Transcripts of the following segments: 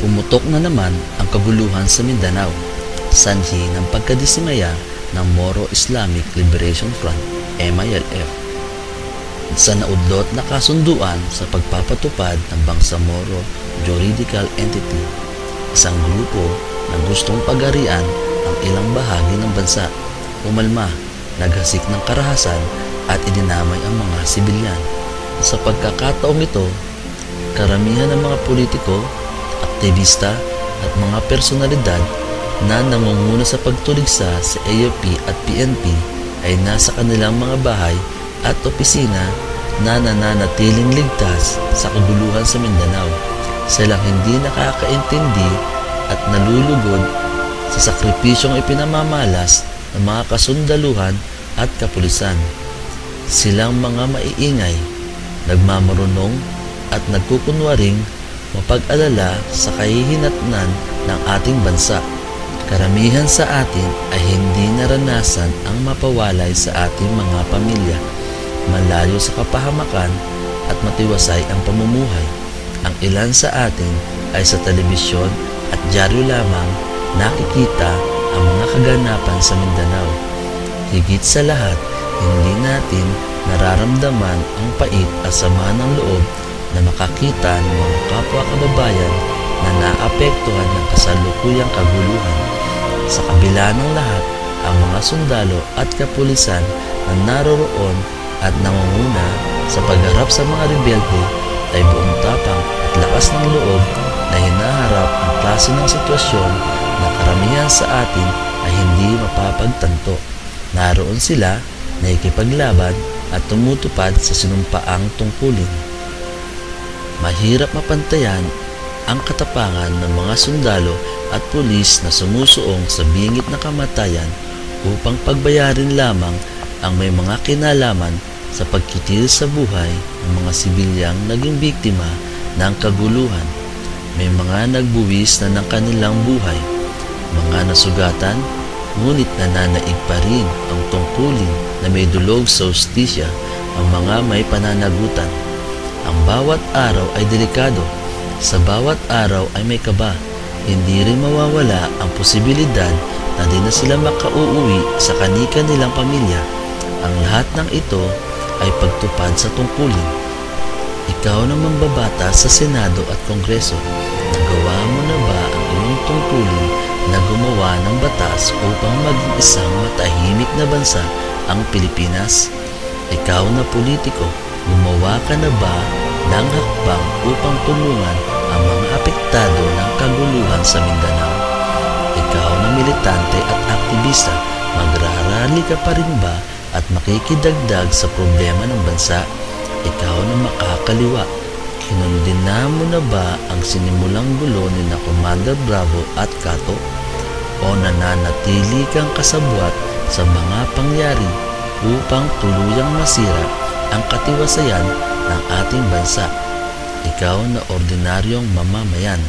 Pumutok na naman ang kaguluhan sa Mindanao, sanhi ng pagkadisimaya ng Moro Islamic Liberation Front, MILF. Sa naudlot na kasunduan sa pagpapatupad ng Bangsamoro Juridical Entity, isang grupo na gustong pagarian ang ilang bahagi ng bansa, umalma, naghasik ng karahasan at idinamay ang mga sibilyan. Sa pagkakataong ito, karamihan ng mga politiko aktivista at mga personalidad na nangunguna sa pagtuligsa sa AFP at PNP ay nasa kanilang mga bahay at opisina na nananatiling ligtas sa kaguluhan sa Mindanao. Sila hindi nakakaintindi at nalulugod sa sakripisyong ipinamamalas ng mga kasundaluhan at kapulisan. Silang mga maiingay, nagmamarunong at nagkukunwaring mapag-alala sa kahihinatnan ng ating bansa. Karamihan sa atin ay hindi naranasan ang mapawalay sa ating mga pamilya, malayo sa kapahamakan at matiwasay ang pamumuhay. Ang ilan sa atin ay sa telebisyon at dyaryo lamang nakikita ang mga kaganapan sa Mindanao. Higit sa lahat, hindi natin nararamdaman ang pait at sama ng loob na makakita ng mga kapwa kababayan na naapektuhan ng kasalukuyang kaguluhan. Sa kabila ng lahat, ang mga sundalo at kapulisan na naroroon at nangunguna sa pagharap sa mga rebelde ay buong tapang at lakas ng loob na hinaharap ang klase ng sitwasyon na karamihan sa atin ay hindi mapapagtanto. Naroon sila na ikipaglaban at tumutupad sa sinumpaang tungkulin. Mahirap mapantayan ang katapangan ng mga sundalo at pulis na sumusuong sa bingit na kamatayan upang pagbayarin lamang ang may mga kinalaman sa pagkitil sa buhay ng mga sibilyang naging biktima ng kaguluhan. May mga nagbuwis na ng kanilang buhay, mga nasugatan, ngunit nananaig pa rin ang tungkulin na may dulog sa ustisya ang mga may pananagutan. Bawat araw ay delikado. Sa bawat araw ay may kaba. Hindi rin mawawala ang posibilidad na di na sila makauuwi sa kanika nilang pamilya. Ang lahat ng ito ay pagtupad sa tungkulin. Ikaw na mambabata sa Senado at Kongreso, nagawa mo na ba ang iyong tungkulin na gumawa ng batas upang maging isang matahimik na bansa ang Pilipinas? Ikaw na politiko, gumawa ka na ba ng hakbang upang tulungan ang mga apektado ng kaguluhan sa Mindanao? Ikaw na militante at aktivista, magrarally ka pa rin ba at makikidagdag sa problema ng bansa? Ikaw na makakaliwa, kinundina mo na ba ang sinimulang gulo ni na Commander Bravo at Kato? O nananatili kang kasabwat sa mga pangyari upang tuluyang masira ang katiwasayan ng ating bansa. Ikaw na ordinaryong mamamayan.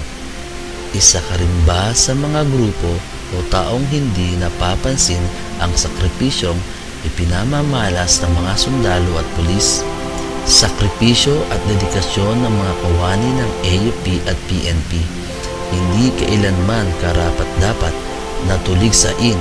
Isa ka rin ba sa mga grupo o taong hindi napapansin ang sakripisyong ipinamamalas ng mga sundalo at pulis? Sakripisyo at dedikasyon ng mga kawani ng AUP at PNP hindi kailanman karapat dapat na tuligsain